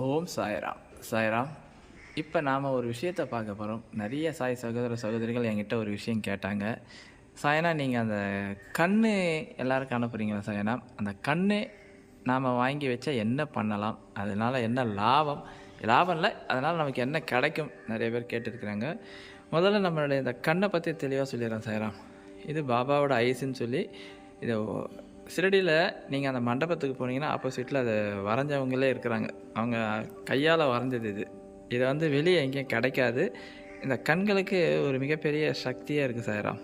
ஓம் சாய்ராம். சாய்ராம் இப்போ நாம் ஒரு விஷயத்தை பார்க்க போகிறோம் நிறைய சாய் சகோதர சகோதரிகள் என்கிட்ட ஒரு விஷயம் கேட்டாங்க. சாயனா நீங்கள் அந்த கண் எல்லாருக்கும் அனுப்புகிறீங்களா சாயனா? அந்த கண் நாம் வாங்கி வச்சா என்ன பண்ணலாம்? அதனால் என்ன லாபம்? லாபம் இல்லை அதனால் நமக்கு என்ன கிடைக்கும்? நிறைய பேர் கேட்டுருக்குறாங்க. முதல்ல நம்மளுடைய இந்த கண்ணை பற்றி தெளிவாக சொல்லிடுறேன் சாய்ராம். இது பாபாவோட ஐஸ்ன்னு சொல்லி இதை சிறடியில் நீங்கள் அந்த மண்டபத்துக்கு போனீங்கன்னா ஆப்போசிட்டில் அதை வரைஞ்சவங்களே இருக்கிறாங்க. அவங்க கையால் வரைஞ்சது இது. இதை வந்து வெளியே எங்கேயும் கிடைக்காது. இந்த கண்களுக்கு ஒரு மிகப்பெரிய சக்தியாக இருக்குது சாய்ராம்.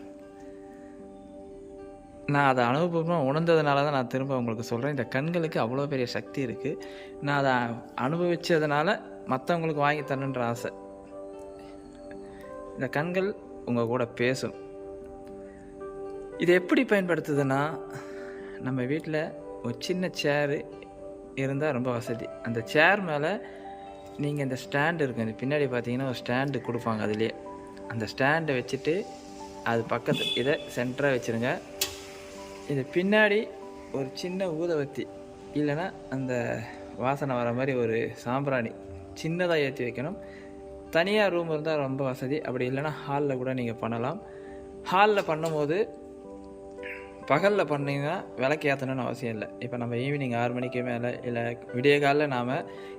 நான் அதை அனுபவபூர்வமாக உணர்ந்ததுனால தான் நான் திரும்ப உங்களுக்கு சொல்கிறேன் இந்த கண்களுக்கு அவ்வளோ பெரிய சக்தி இருக்குது நான் அதை அனுபவித்ததுனால மற்றவங்களுக்கு வாங்கி தரணுன்ற ஆசை. இந்த கண்கள் உங்கள் கூட பேசும். இது எப்படி பயன்படுத்துதுன்னா நம்ம வீட்டில் ஒரு சின்ன சேரு இருந்தால் ரொம்ப வசதி. அந்த சேர் மேலே நீங்கள் இந்த ஸ்டாண்டு இருக்கும் இந்த பின்னாடி பார்த்தீங்கன்னா ஒரு ஸ்டாண்டு கொடுப்பாங்க அதுலேயே. அந்த ஸ்டாண்டை வச்சுட்டு அது பக்கத்து இதை சென்டராக வச்சுருங்க. இது பின்னாடி ஒரு சின்ன ஊதவத்தி இல்லைன்னா அந்த வாசனை வர மாதிரி ஒரு சாம்பிராணி சின்னதாக ஏற்றி வைக்கணும். தனியாக ரூம் இருந்தால் ரொம்ப வசதி. அப்படி இல்லைன்னா ஹாலில் கூட நீங்கள் பண்ணலாம். ஹாலில் பண்ணும்போது பகலில் பண்ணிங்கன்னா விளக்கு ஏற்றணும்னு அவசியம் இல்லை. இப்போ நம்ம ஈவினிங் ஆறு மணிக்கு மேலே இல்லை விடிய காலில் நாம்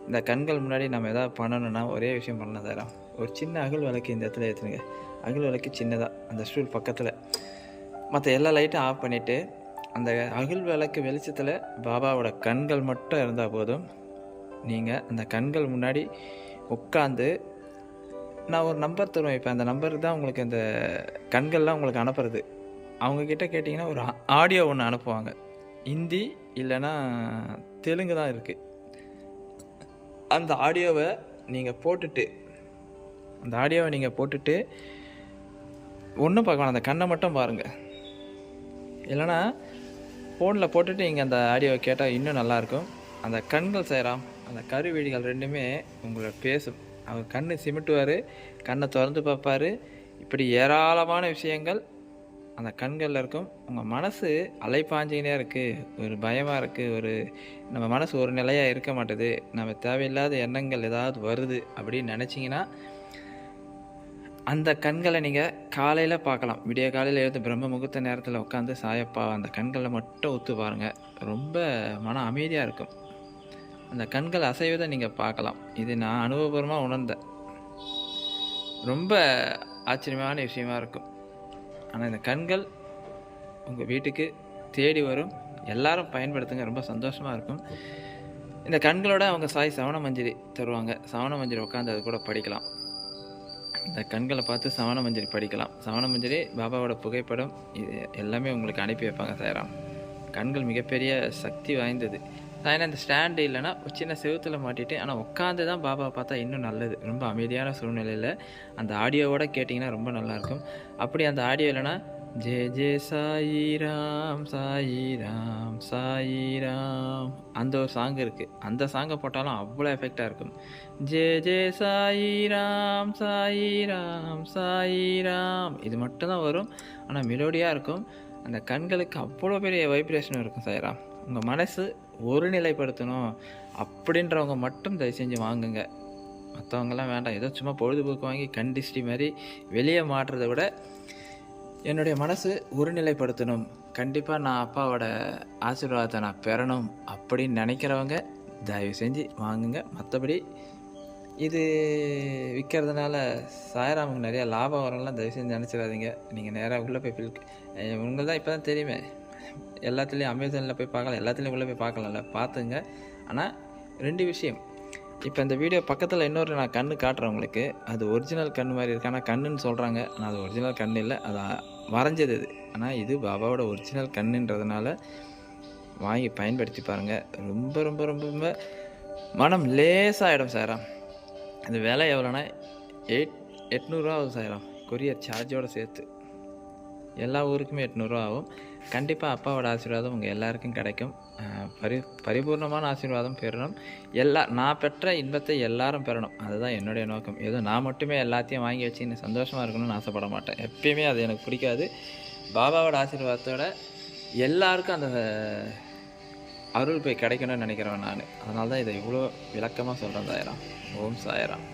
இந்த கண்கள் முன்னாடி நம்ம எதாவது பண்ணணும்னா ஒரே விஷயம் பண்ண தரோம் ஒரு சின்ன அகல் விளக்கு இந்த இடத்துல ஏற்றுங்க அகல் விளக்கு சின்னதாக அந்த ஸ்டூல் பக்கத்தில். மற்ற எல்லா லைட்டும் ஆஃப் பண்ணிவிட்டு அந்த அகல் விளக்கு வெளிச்சத்தில் பாபாவோட கண்கள் மட்டும் இருந்தால் போதும். நீங்கள் அந்த கண்கள் முன்னாடி உட்காந்து நான் ஒரு நம்பர் தருவேன். இப்போ அந்த நம்பருக்கு தான் உங்களுக்கு இந்த கண்கள்லாம் உங்களுக்கு அனுப்புறது. அவங்கக்கிட்ட கேட்டிங்கன்னா ஒரு ஆடியோ ஒன்று அனுப்புவாங்க. ஹிந்தி இல்லைன்னா தெலுங்கு தான் இருக்குது அந்த ஆடியோவை நீங்கள் போட்டுட்டு அந்த ஆடியோவை நீங்கள் போட்டுட்டு ஒன்றும் பார்க்க வேணாம் அந்த கண்ணை மட்டும் பாருங்கள் இல்லைன்னா ஃபோனில் போட்டுட்டு இங்கே அந்த ஆடியோவை கேட்டால் இன்னும் நல்லாயிருக்கும் அந்த கண்கள் செய்கிறாம் அந்த கருவீடிகள் ரெண்டுமே உங்களை பேசும் அவர் கண்ணு சிமிட்டுவார் கண்ணை திறந்து பார்ப்பார். இப்படி ஏராளமான விஷயங்கள் அந்த கண்களில் இருக்கும். உங்கள் மனசு அலைப்பாஞ்சிக்கினே இருக்குது ஒரு பயமாக இருக்குது ஒரு நம்ம மனசு ஒரு நிலையாக இருக்க மாட்டுது. நம்ம தேவையில்லாத எண்ணங்கள் ஏதாவது வருது அப்படின்னு நினச்சிங்கன்னா அந்த கண்களை நீங்கள் காலையில் பார்க்கலாம். விடிய காலையில் எழுந்து பிரம்ம முகூர்த்த நேரத்தில் உட்காந்து சாயப்பா அந்த கண்களை மட்டும் ஒத்து பாருங்கள் ரொம்ப மன அமைதியாக இருக்கும். அந்த கண்கள் அசைவதை நீங்கள் பார்க்கலாம். இது நான் அனுபவபூர்வமாக உணர்ந்தேன். ரொம்ப ஆச்சரியமான விஷயமா இருக்கும். ஆனால் இந்த கண்கள் உங்கள் வீட்டுக்கு தேடி வரும். எல்லாரும் பயன்படுத்துங்க. ரொம்ப சந்தோஷமாக இருக்கும். இந்த கண்களோட அவங்க சாய் சவண மஞ்சரி தருவாங்க. சவண மஞ்சரி உட்காந்து அது கூட படிக்கலாம். இந்த கண்களை பார்த்து சவண மஞ்சரி படிக்கலாம். சவண மஞ்சரி பாபாவோட புகைப்படம் இது எல்லாமே உங்களுக்கு அனுப்பி வைப்பாங்க சாயராம். கண்கள் மிகப்பெரிய சக்தி வாய்ந்தது. சாயனா இந்த ஸ்டாண்டு இல்லைன்னா சின்ன செவுத்தில் மாட்டிட்டு ஆனால் உட்காந்து தான் பாபா பார்த்தா இன்னும் நல்லது. ரொம்ப அமைதியான சூழ்நிலையில் அந்த ஆடியோவோட கேட்டிங்கன்னா ரொம்ப நல்லாயிருக்கும் அப்படி அந்த ஆடியோ இல்லைன்னா ஜே ஜே சாயிராம் சாயிராம் சாயிராம் அந்த ஒரு சாங் இருக்குது அந்த சாங்கை போட்டாலும் அவ்வளோ எஃபெக்டாக இருக்கும். ஜே ஜே சாயிராம் சாயிராம் சாயிராம் இது மட்டும்தான் வரும். ஆனால் மெலோடியாக இருக்கும். அந்த கண்களுக்கு அவ்வளோ பெரிய வைப்ரேஷன் இருக்கும் சாயிராம் உங்கள் மனசு ஒருநிலைப்படுத்தணும் அப்படின்றவங்க மட்டும் தயவு செஞ்சு வாங்குங்க. மற்றவங்கெல்லாம் வேண்டாம். ஏதோ சும்மா பொழுதுபோக்கு வாங்கி கண்டிஸ்டி மாதிரி வெளியே மாட்டுறதை விட என்னுடைய மனசு ஒருநிலைப்படுத்தணும் கண்டிப்பாக நான் அப்பாவோட ஆசீர்வாதத்தை நான் பெறணும் அப்படின்னு நினைக்கிறவங்க தயவு செஞ்சு வாங்குங்க. மற்றபடி இது விற்கிறதுனால சாயராமுக்கு நிறையா லாபம் வரலாம் தயவு செஞ்சு நினச்சிடாதீங்க. நீங்கள் நேராக உள்ளே போய் பில் உங்களுக்கு தான் இப்போ தான் தெரியுமே. எல்லாத்துலேயும் அமேசானில் போய் பார்க்கலாம் எல்லாத்துலேயும் உள்ளே போய் பார்க்கலாம்ல. பார்த்துங்க. ஆனால் ரெண்டு விஷயம். இப்போ இந்த வீடியோ பக்கத்தில் இன்னொரு நான் கண்ணு காட்டுறேன் உங்களுக்கு. அது ஒரிஜினல் கண் மாதிரி இருக்கு. ஆனால் கண்ணுன்னு சொல்கிறாங்க ஆனால் அது ஒரிஜினல் கண் இல்லை. அது வரைஞ்சது இது. ஆனால் இது பாபாவோட ஒரிஜினல் கண்ணுன்றதுனால வாங்கி பயன்படுத்தி பாருங்கள் ரொம்ப ரொம்ப ரொம்ப ரொம்ப மனம் லேசாகிடும் சாரா. இந்த விலை எவ்வளோனா எயிட் எட்நூறுரூவா ஆகும் சாயிரம் கொரியர் சார்ஜோடு சேர்த்து. எல்லா ஊருக்குமே எட்நூறுரூவா ஆகும். கண்டிப்பாக அப்பாவோட ஆசீர்வாதம் உங்கள் எல்லாருக்கும் கிடைக்கும். பரி பரிபூர்ணமான ஆசீர்வாதம் பெறணும். எல்லா நான் பெற்ற இன்பத்தை எல்லாரும் பெறணும். அதுதான் என்னுடைய நோக்கம். ஏதோ நான் மட்டுமே எல்லாத்தையும் வாங்கி வச்சு சந்தோஷமாக இருக்கணும்னு ஆசைப்பட மாட்டேன். எப்பயுமே அது எனக்கு பிடிக்காது. பாபாவோட ஆசீர்வாதத்தோட எல்லாருக்கும் அந்த அருள் போய் கிடைக்கணும்னு நினைக்கிறவன் நான். அதனால தான் இதை இவ்வளோ விளக்கமாக சொல்கிறேன் சாயராம் ஓம் சாயராம்.